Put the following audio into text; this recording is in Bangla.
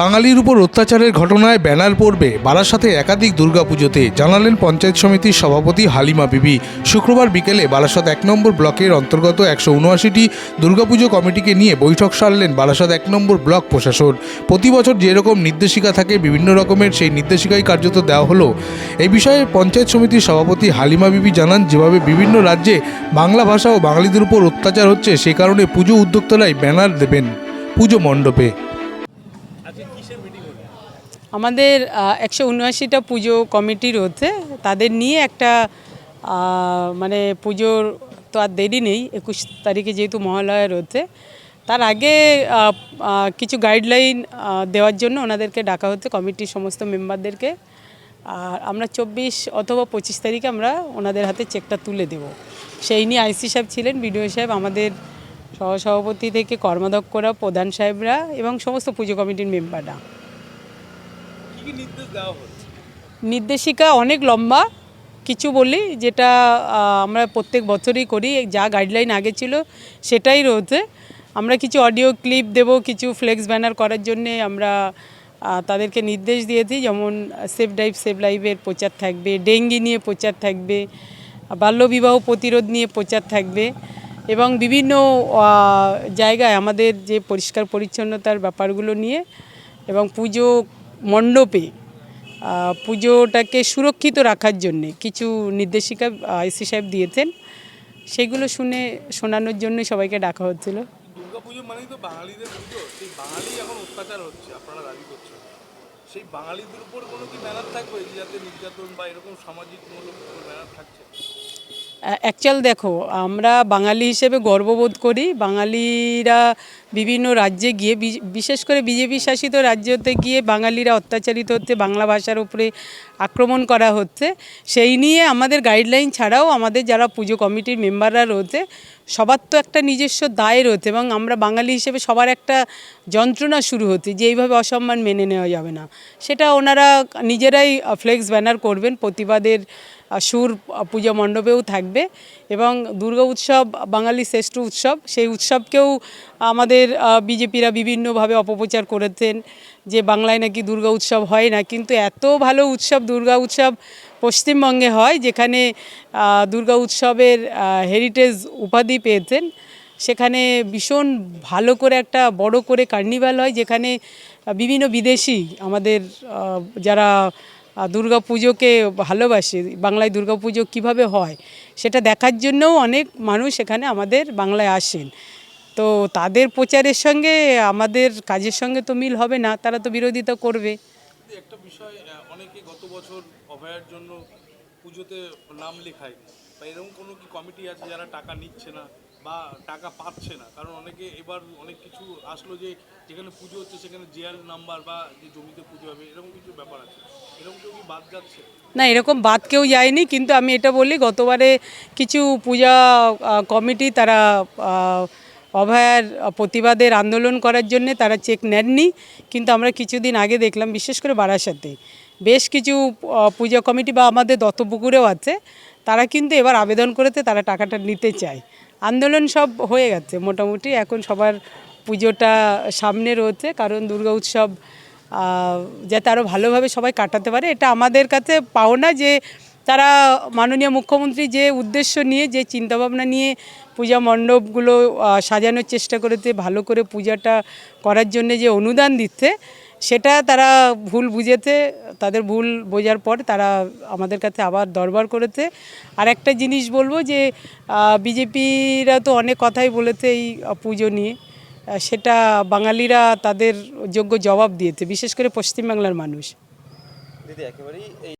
বাঙালির উপর অত্যাচারের ঘটনায় ব্যানার পড়বে বারাসাতে একাধিক দুর্গাপুজোতে, জানালেন পঞ্চায়েত সমিতির সভাপতি হালিমা বিবি। শুক্রবার বিকেলে বারাসাত এক নম্বর ব্লকের অন্তর্গত একশো উনআশিটি দুর্গাপুজো কমিটিকে নিয়ে বৈঠক সারলেন বারাসাত এক নম্বর ব্লক প্রশাসন। প্রতি বছর যেরকম নির্দেশিকা থাকে, বিভিন্ন রকমের সেই নির্দেশিকাই কার্যত দেওয়া হলো। এই বিষয়ে পঞ্চায়েত সমিতির সভাপতি হালিমা বিবি জানান, যেভাবে বিভিন্ন রাজ্যে বাংলা ভাষা ও বাঙালিদের উপর অত্যাচার হচ্ছে, সে কারণে পুজো উদ্যোক্তারাই ব্যানার দেবেন পুজো মণ্ডপে। আমাদের একশো উনআশিটা পুজো কমিটি রয়েছে। তাদের নিয়ে একটা মানে পুজোর তো আর দেরি নেই, একুশ তারিখে যেহেতু মহালয়া রয়েছে। তার আগে কিছু গাইডলাইন দেওয়ার জন্য ওনাদেরকে ডাকা হচ্ছে, কমিটির সমস্ত মেম্বারদেরকে আর আমরা চব্বিশ অথবা পঁচিশ তারিখে আমরা ওনাদের হাতে চেকটা তুলে দেব। সেই নিয়ে আইসি সাহেব ছিলেন, বিডিও সাহেব, আমাদের সহসভাপতি থেকে কর্মাধ্যক্ষরা, প্রধান সাহেবরা এবং সমস্ত পুজো কমিটির মেম্বাররা নির্দেশিকা অনেক লম্বা, কিছু বলি যেটা আমরা প্রত্যেক বছরই করি, যা গাইডলাইন আগে ছিল সেটাই রয়েছে। আমরা কিছু অডিও ক্লিপ দেব, কিছু ফ্লেক্স ব্যানার করার জন্যে আমরা তাদেরকে নির্দেশ দিয়েছি, যেমন সেফ ড্রাইভ সেভ লাইভের প্রচার থাকবে, ডেঙ্গি নিয়ে প্রচার থাকবে বাল্যবিবাহ প্রতিরোধ নিয়ে প্রচার থাকবে এবং বিভিন্ন জায়গায় আমাদের যে পরিষ্কার পরিচ্ছন্নতার ব্যাপারগুলো নিয়ে এবং পুজো মণ্ডপে পুজোটাকে সুরক্ষিত রাখার জন্যে কিছু নির্দেশিকা আইসি সাহেব দিয়েছেন। সেগুলো শুনে শোনানোর জন্য সবাইকে ডাকা হচ্ছিল। সেই বাঙালিদের উপর কোনো কি থাকবে যাতে নির্যাতন বা এরকম সামাজিক মূলক থাকছে? অ্যাকচুয়াল দেখো, আমরা বাঙালি হিসেবে গর্ববোধ করি। বাঙালিরা বিভিন্ন রাজ্যে গিয়ে বিশেষ করে বিজেপি শাসিত রাজ্যতে গিয়ে বাঙালিরা অত্যাচারিত হচ্ছে, বাংলা ভাষার উপরে আক্রমণ করা হচ্ছে। সেই নিয়ে আমাদের গাইডলাইন ছাড়াও আমাদের যারা পুজো কমিটির মেম্বাররা রয়েছে সবার তো একটা নিজস্ব দায় রয়েছে এবং আমরা বাঙালি হিসেবে সবার একটা যন্ত্রণা শুরু হচ্ছে যে এইভাবে অসম্মান মেনে নেওয়া যাবে না। সেটা ওনারা নিজেরাই ফ্লেক্স ব্যানার করবেন, প্রতিবাদের সুর পূজা মণ্ডপেও থাকবে এবং দুর্গা উৎসব, বাঙালি শ্রেষ্ঠ উৎসব, সেই উৎসবকেও আমাদের বিজেপিরা বিভিন্নভাবে অপপ্রচার করেছেন যে বাংলায় নাকি দুর্গা উৎসব হয় না। কিন্তু এত ভালো উৎসব, দুর্গা উৎসব পশ্চিমবঙ্গে হয়, যেখানে দুর্গা উৎসবের হেরিটেজ উপাধি পেয়েছেন। সেখানে ভীষণ ভালো করে একটা বড় করে কার্নিভাল হয়, যেখানে বিভিন্ন বিদেশি আমাদের যারা দুর্গা পুজোকে ভালোবাসে, বাংলায় দুর্গা পুজো কীভাবে হয়, সেটা দেখার জন্যও অনেক মানুষ এখানে আমাদের বাংলায় আসেন। তো তাদের প্রচারের সঙ্গে, আমাদের কাজের সঙ্গে তো মিল হবে না, তারা তো বিরোধিতা করবে। একটা বিষয় অনেকে গত বছর অভয়ার জন্য পুজোতে নাম লেখায়। বা এরকম কোনো কি কমিটি আছে যারা টাকা নিচ্ছে না বা টাকা পাচ্ছে না? কারণ অনেকে এবার অনেক কিছু আসলো যে যেখানে পুজো হচ্ছে সেখানে জিয়ার নাম্বার বা যে জমিতে পুজো হবে, এরকম কিছু ব্যাপার আছে। এরকম কেউ কি বাদ যাচ্ছে? না, এরকম বাদ কেউ যায়নি, কিন্তু আমি এটা বলি গতবারে কিছু পূজা কমিটি তারা অভয়ার প্রতিবাদের আন্দোলন করার জন্য তারা চেক নেননি। কিন্তু আমরা কিছুদিন আগে দেখলাম, বিশেষ করে বারাসাতে বেশ কিছু পূজা কমিটি বা আমাদের দত্তপুকুরেও আছে। তারা কিন্তু এবার আবেদন করেতে তারা টাকাটা নিতে চায়। আন্দোলন সব হয়ে গেছে মোটামুটি। এখন সবার পুজোটা সামনে রয়েছে, কারণ দুর্গা উৎসব যাতে আরও ভালোভাবে সবাই কাটাতে পারে। এটা আমাদের কাছে পাওনা যে তারা মাননীয় মুখ্যমন্ত্রী যে উদ্দেশ্য নিয়ে, যে চিন্তাভাবনা নিয়ে পূজা মণ্ডপগুলো সাজানোর চেষ্টা করেছে, ভালো করে পূজাটা করার জন্য যে অনুদান দিচ্ছে সেটা তারা ভুল বুঝেছে, তাদের ভুল বোঝার পর তারা আমাদের কাছে আবার দরবার করেছে। আর একটা জিনিস বলব যে বিজেপিরা তো অনেক কথাই বলেছে এই পুজো নিয়ে। সেটা বাঙালিরা তাদের যোগ্য জবাব দিয়েছে, বিশেষ করে পশ্চিমবাংলার মানুষ। দিদি, একেবারেই